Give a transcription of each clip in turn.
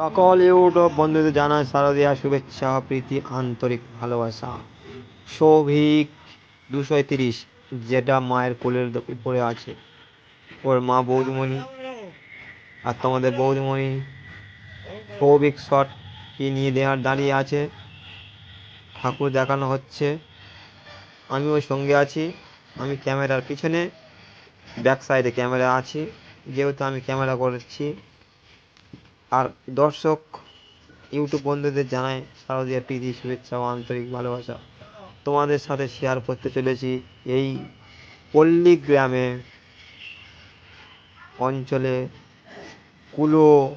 সকল ইউটিউব বন্ধুদের জানাই শারদীয়া শুভেচ্ছা, প্রীতি, আন্তরিক ভালোবাসা। সৌভিক দুশো তিরিশ যেটা মায়ের কোলের উপরে আছে। ওর মা বৌদিমণি আর তোমাদের বৌদিমণি। সৌভিক শট কি নিয়ে দেওয়ার দাঁড়িয়ে আছে। ঠাকুর দেখানো হচ্ছে। আমি ওর সঙ্গে আছি। আমি ক্যামেরার পিছনে, ব্যাক সাইডে ক্যামেরা আছি। যেহেতু আমি ক্যামেরা করেছি। আর দর্শক ইউটিউব বন্ধুদের জানাই শারদীয় প্রীতি, শুভেচ্ছা ও আন্তরিক ভালোবাসা। তোমাদের সাথে শেয়ার করতে চলেছি এই পল্লী গ্রামে অঞ্চলে কুলো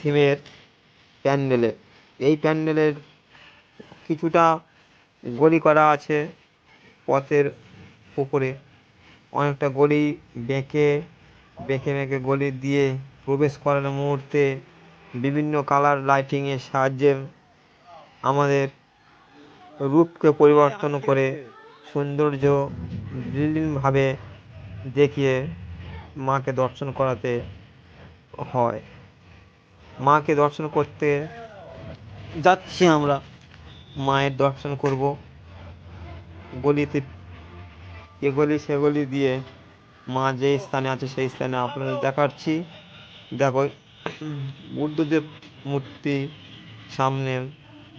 থিমের প্যান্ডেলে। এই প্যান্ডেলের কিছুটা গলি করা আছে, পথের উপরে। অনেকটা গলি বেঁকে বেঁকে বেঁকে গলি দিয়ে প্রবেশ করার মুহূর্তে বিভিন্ন কালার লাইটিংয়ের সাহায্যে আমাদের রূপকে পরিবর্তন করে সৌন্দর্য ভাবে দেখিয়ে মাকে দর্শন করাতে হয়। মাকে দর্শন করতে যাচ্ছি আমরা। মায়ের দর্শন করব। গলিতে এগলি সেগলি দিয়ে মা যে স্থানে আছে সেই স্থানে আপনাদের দেখাচ্ছি। দেখো, বুদ্ধদেব মূর্তি সামনে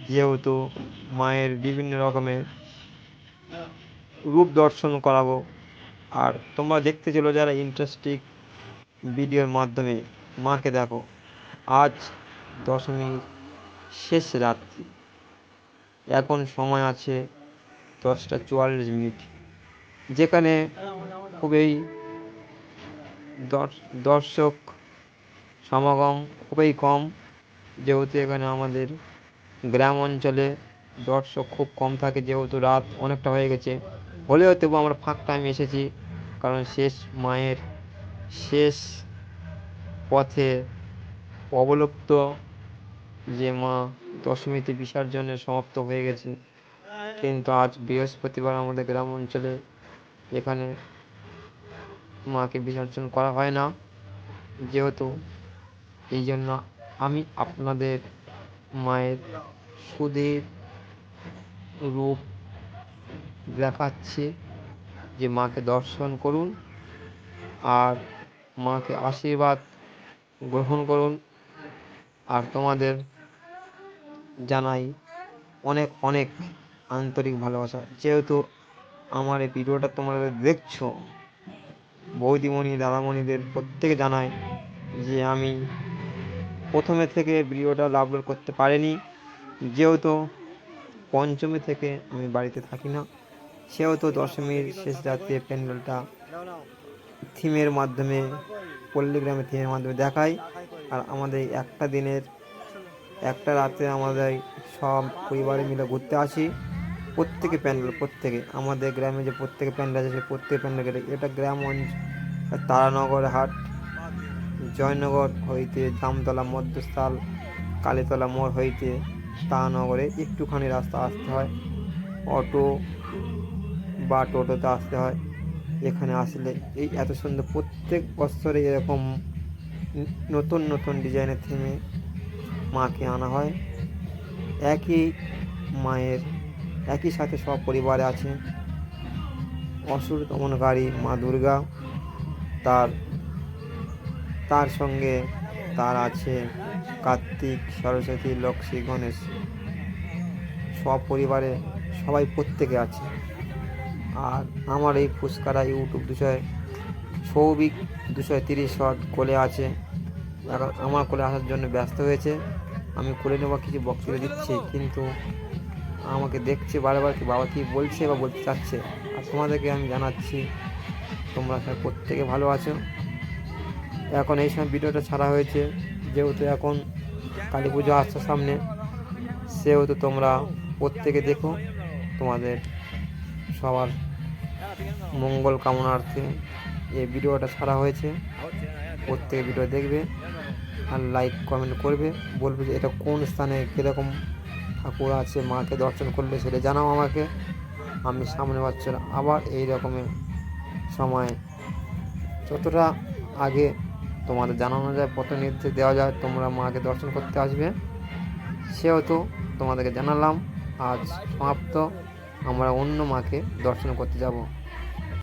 যেহেতু মায়ের বিভিন্ন রকমের রূপ দর্শন করাবো, আর তোমরা দেখতে চলো যারা ইন্টারেস্টিং ভিডিওর মাধ্যমে মাকে দেখো, আজ দশমীর শেষ রাত্রি। এখন সময় আছে দশটা চুয়াল্লিশ মিনিট, যেখানে খুবই দর্শ- দর্শক সমাগম খুবই কম। যেহেতু এখানে আমাদের গ্রাম অঞ্চলে দর্শক খুব কম থাকে, যেহেতু রাত অনেকটা হয়ে গেছে। হলেও তবু আমরা ফাঁক টাইমে এসেছি, কারণ শেষ মায়ের শেষ পথে অবলুপ্ত যে মা দশমীতে বিসর্জনের সমাপ্ত হয়ে গেছে। কিন্তু আজ বৃহস্পতিবার আমাদের গ্রাম অঞ্চলে এখানে মাকে বিসর্জন করা হয় না। যেহেতু এই জন্য আমি আপনাদের মায়ের সুধীর রূপ দেখাচ্ছি যে মাকে দর্শন করুন আর মাকে আশীর্বাদ গ্রহণ করুন। আর তোমাদের জানাই অনেক অনেক আন্তরিক ভালোবাসা। যেহেতু আমার এই ভিডিওটা তোমরা দেখছ, বৌদিমণি, দাদামণিদের প্রত্যেকে জানাই যে আমি প্রথমে থেকে ভিডিওটা আপলোড করতে পারিনি। যেহেতু পঞ্চমী থেকে আমি বাড়িতে থাকি না, সেহেতু দশমীর শেষ রাত্রে প্যান্ডেলটা থিমের মাধ্যমে পল্লীগ্রামের থিমের মাধ্যমে দেখাই। আর আমাদের একটা দিনের, একটা রাতে আমাদের সব পরিবারে মিলে ঘুরতে আসি। প্রত্যেকে প্যান্ডেল, প্রত্যেকে। আমাদের গ্রামে যে প্রত্যেকে প্যান্ডেল আছে, সেই প্রত্যেক প্যান্ডেল এটা গ্রাম তারানগর হাট। জয়নগর হইতে জামতলা মধ্যস্থল, কালীতলা মোড় হইতে তারানগরে একটুখানি রাস্তা আসতে হয়। অটো বা টোটোতে আসতে হয়। এখানে আসলে এই এত সুন্দর প্রত্যেক বছরে এরকম নতুন নতুন ডিজাইনের থিমে মাকে আনা হয়। একই মায়ের, একই সাথে সব পরিবারে আছে অসুর দমনকারী মা দুর্গা। তার তার সঙ্গে তার আছে কার্তিক, সরস্বতী, লক্ষ্মী, গণেশ। সব পরিবারে সবাই প্রত্যেকে আছে। আর আমার এই ফুচকারা ইউটিউব বিষয়ে সৌভিক দুশো তিরিশ শট কোলে আছে। আমার কোলে আসার জন্য ব্যস্ত হয়েছে। আমি কোলে নেওয়া কিছু বক্তব্য দিচ্ছি, কিন্তু আমাকে দেখছে বারবার কি বাবা কি বলছে বা বলতে চাচ্ছে। আর তোমাদেরকে আমি জানাচ্ছি, তোমরা প্রত্যেকে ভালো আছো। এখন এই সময় ভিডিওটা ছাড়া হয়েছে। যেহেতু এখন কালী পুজো আসছে সামনে, সেহেতু তোমরা প্রত্যেকে দেখো তোমাদের সবার মঙ্গল কামনার্থে এই ভিডিওটা ছাড়া হয়েছে। প্রত্যেকে ভিডিও দেখবে আর লাইক কমেন্ট করবে। বলবে যে এটা কোন স্থানে কীরকম ঠাকুর আছে, মাকে দর্শন করলে সেটা জানাও আমাকে। আমি সামনে বছর আবার এই রকমের সময়, যতটা আগে তোমাদের জানানো যায়, পথ নির্দেশ দেওয়া যায়, তোমরা মাকে দর্শন করতে আসবে। সেহেতু তোমাদেরকে জানালাম, আজ সমাপ্ত। আমরা অন্য মাকে দর্শন করতে যাব।